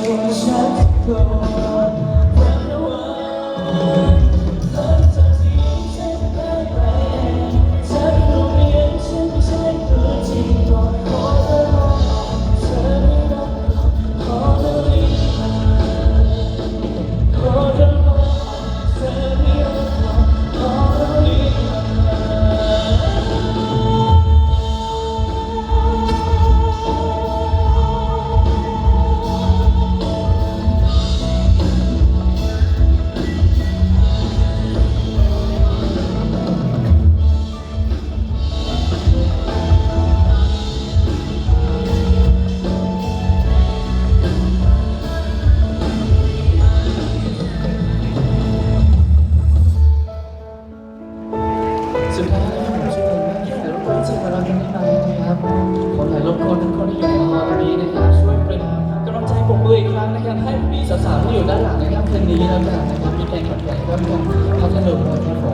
so I shall go. 受到接。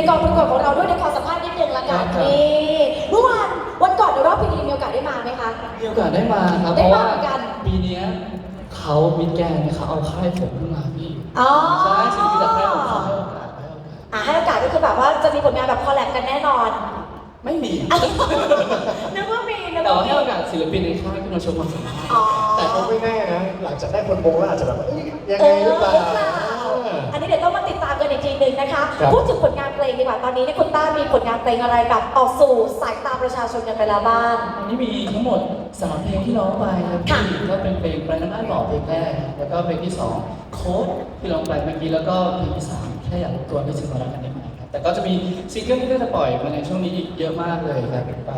ในกองประกวดของเราด้วยในขอสัมภาษณ์นิดนึงละกันนี่เมื่อวานวันก่อนในรอบพีดีมีโอกาสได้มาไหมคะ มีโอกาสได้มาครับ ได้เพราะมาว่าเหมือนกัน ปีนี้เขามิดแกงเนี่ยเขาเอาค่ายผมขึ้นมาพี่อ๋อ ใช่ใช่งที่จะค่าผมเขาให้โอกาสให้โอกาสะให้โอกาสก็คือแบบว่าจะมีผลงานแบบคอลแลบกันแน่นอนไม่มีนึกว่ามีนึกแต่ว่าว่ให้โอกาสศิลปินในค่ายขึ้นมาชว์วามสามารถ อ๋แต่เขาไม่แน่นะ หลังจากได้คนโบงแล้วอาจจะแบบยังไงหรือเปล่า นี้เดี๋ยวต้องมาติดตามกันอีกทีหนึ่งนะคะพูดถึงผลงานเพลงดีกว่าตอนนี้เนี่ยคุณต้ามีผลงานเพลงอะไรแบบออกสู่สายตาประชาชนกันไปแล้วบ้าง วันนี้มีทั้งหมดสามเพลงที่ร้องไปครับค่ะ ที่ก็เป็นเพลงไปน้ำอ้ายบอกเพลงแรกแล้วก็เพลงที่สองโค้ดที่ร้องไปเมื่อกี้แล้วก็เพลงที่สามแค่อยากตัวที่จะมารักกันได้ไหมครับแต่ก็จะมีซิงเกิลที่จะปล่อยมาในช่วงนี้อีกเยอะมากเลยครับไป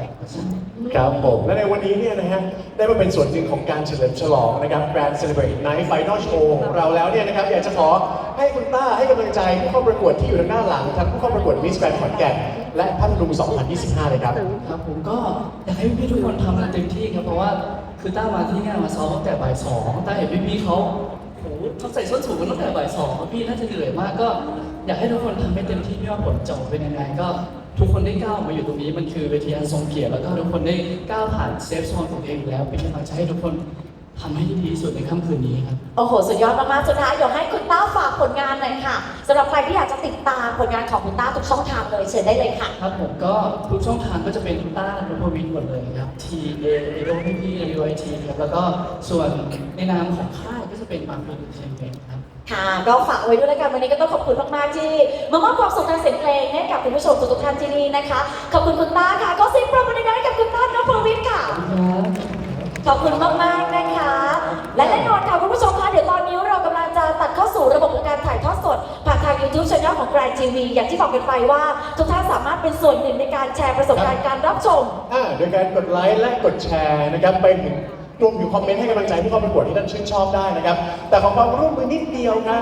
ครับผมและในวันนี้เนี่ยนะฮะได้มาเป็นส่วนหนึ่งของการเฉลิมฉลองนะครับ Grand Celebrate Night Final Show ของเราแล้วเนี่ยนะครับอยากจะขอ ให้คุณต้าให้กำลังใจผู้เข้าประกวดที่อยู่ทางด้านหลังทั้งผู้เข้าประกวด Miss Grand ขอนแก่นและพัทลุง 2025 เลยครับ ครับผมก็อยากให้พี่ๆทุกคนทำงานเต็มที่ครับเพราะว่าคือต้ามาที่งานมาซ้อมตั้งแต่บ่ายสองต้าเห็นพี่ๆเขาโหเขาใส่ส้นสูงกันตั้งแต่บ่ายสองพี่น่าจะเหนื่อยมากก็ อยากให้ทุกคนทำให้เต็มที่ไม่ว่าผลจะออกเป็นยังไงก็ทุกคนได้ก้าวมาอยู่ตรงนี้มันคือเวทีอันทรงเกียรติแล้วก็ทุกคนได้ก้าวผ่านเซฟโซนของตัวเองอยู่แล้วเป็นกำลังใจให้ทุกคน ทำให้ดีที่สุดในค่ำคืนนี้ครับ โอ้โห สุดยอดมากๆสุดท้ายเดี๋ยวให้คุณต้าฝากผลงานหน่อยค่ะสำหรับใครที่อยากจะติดตามผลงานของคุณต้าทุกช่องทางเลยเชิญได้เลยค่ะ ครับผมก็ทุกช่องทางก็จะเป็นต้านุพวินหมดเลยครับ T A A O P P W I T ครับแล้วก็ส่วนในนามของค่ายก็จะเป็นบางพีดีเทนเมนครับ ค่ะก็ฝากไว้ด้วยแล้วกันวันนี้ก็ต้องขอบคุณมากๆที่มามอบความสุขทางเสียงเพลงให้กับคุณผู้ชมทุกๆท่านที่นี่นะคะ ขอบคุณคุณต้าค่ะ ก็เสิงปรบมือดังๆให้กับคุณต้านพวิทย์ค่ะ ขอบคุณมากๆนะคะ และแน่นอนค่ะคุณผู้ชมคะเดี๋ยวตอนนี้เรากำลังจะตัดเข้าสู่ระบบของการถ่ายทอดสด ผ่านทาง YouTube Channel ของ Grand TV อย่างที่บอกกันไปว่า ทุกท่านสามารถเป็นส่วนหนึ่งในการแชร์ประสบการณ์การรับชม อ่าโดยการกดไลค์และกดแชร์นะครับไปถึงรวมถึงคอมเมนต์ให้กำลังใจผู้เข้าประกวดที่ท่านชื่นชอบได้นะครับ แต่ขอความร่วมมือนิดเดียวนะ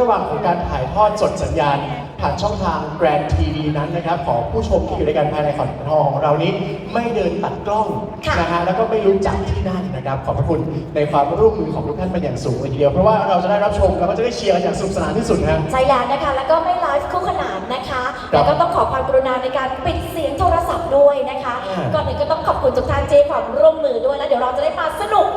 ระหว่างของการถ่ายทอดสดสัญญาณ ผ่านช่องทาง Grand TV นั้นนะครับขอผู้ชมที่อยู่ในการภายในขอนทองของเรานี้ไม่เดินตัดกล้องค่ะนะฮะแล้วก็ไม่รู้จักที่นั่นนะครับขอบพระคุณในความร่วมมือของทุกท่านเป็นอย่างสูงเลยทีเดียวเพราะว่าเราจะได้รับชมแล้วก็จะได้เชียร์กันอย่างสนุกสนานที่สุดนะครับใช่แล้วนะคะแล้วก็ไม่ไลฟ์คู่ขนานนะคะครัแล้บวก็ต้องขอความกรุณาในการปิดเสียงโทรศัพท์ด้วยนะคะอ่าก่อนอื่นก็ต้องขอบคุณทุกท่านที่ให้ความร่วมมือด้วยแล้วเดี๋ยวเราจะได้มาสนุก